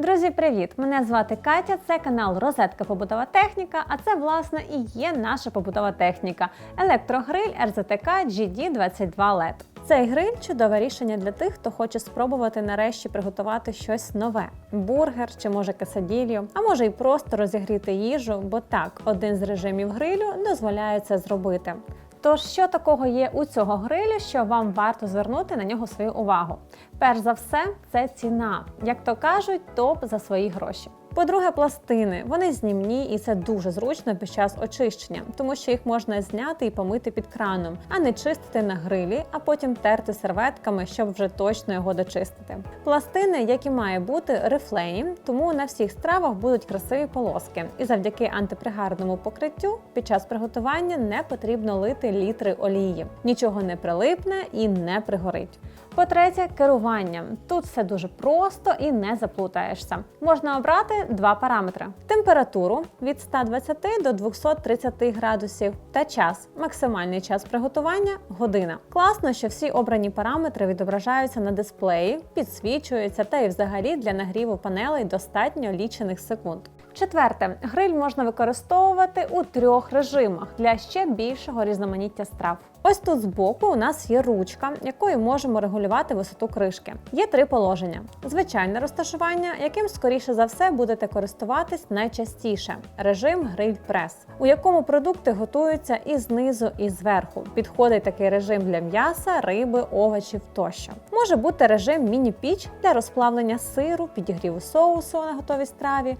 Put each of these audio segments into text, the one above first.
Друзі, привіт! Мене звати Катя. Це канал Розетка Побутова техніка. А це власне і є наша побутова техніка електрогриль RZTK GD22 LED. Цей гриль чудове рішення для тих, хто хоче спробувати нарешті приготувати щось нове: бургер чи може касаділью, а може й просто розігріти їжу, бо так, один з режимів грилю дозволяє це зробити. Тож, що такого є у цього грилю, що вам варто звернути на нього свою увагу? Перш за все, це ціна. Як то кажуть, топ за свої гроші. По-друге, пластини. Вони знімні і це дуже зручно під час очищення, тому що їх можна зняти і помити під краном, а не чистити на грилі, а потім терти серветками, щоб вже точно його дочистити. Пластини, як і має бути, рифлейні, тому на всіх стравах будуть красиві полоски. І завдяки антипригарному покриттю під час приготування не потрібно лити літри олії. Нічого не прилипне і не пригорить. По-третє, керування. Тут все дуже просто і не заплутаєшся. Можна обрати два параметри: температуру від 120 до 230 градусів та час. Максимальний час приготування година. Класно, що всі обрані параметри відображаються на дисплеї, підсвічуються та і взагалі для нагріву панелей достатньо лічених секунд. Четверте, гриль можна використовувати у трьох режимах для ще більшого різноманіття страв. Ось тут збоку у нас є ручка, якою можемо регулювати висоту кришки. Є три положення: звичайне розташування, яким скоріше за все будете користуватись найчастіше. Режим гриль прес, у якому продукти готуються і знизу, і зверху. Підходить такий режим для м'яса, риби, овочів тощо. Може бути режим міні-піч для розплавлення сиру, підігріву соусу на готовій страві,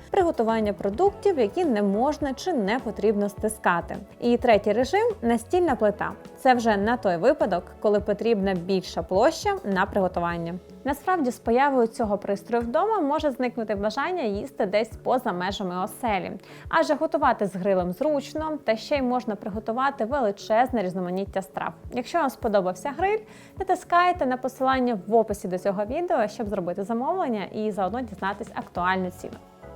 приготування продуктів, які не можна чи не потрібно стискати. І третій режим настільна плита. Це вже на той випадок, коли потрібна більша площа на приготування. Насправді, з появою цього пристрою вдома може зникнути бажання їсти десь поза межами оселі, адже готувати з грилем зручно, та ще й можна приготувати величезне різноманіття страв. Якщо вам сподобався гриль, натискайте на посилання в описі до цього відео, щоб зробити замовлення і заодно дізнатись актуальну ціну.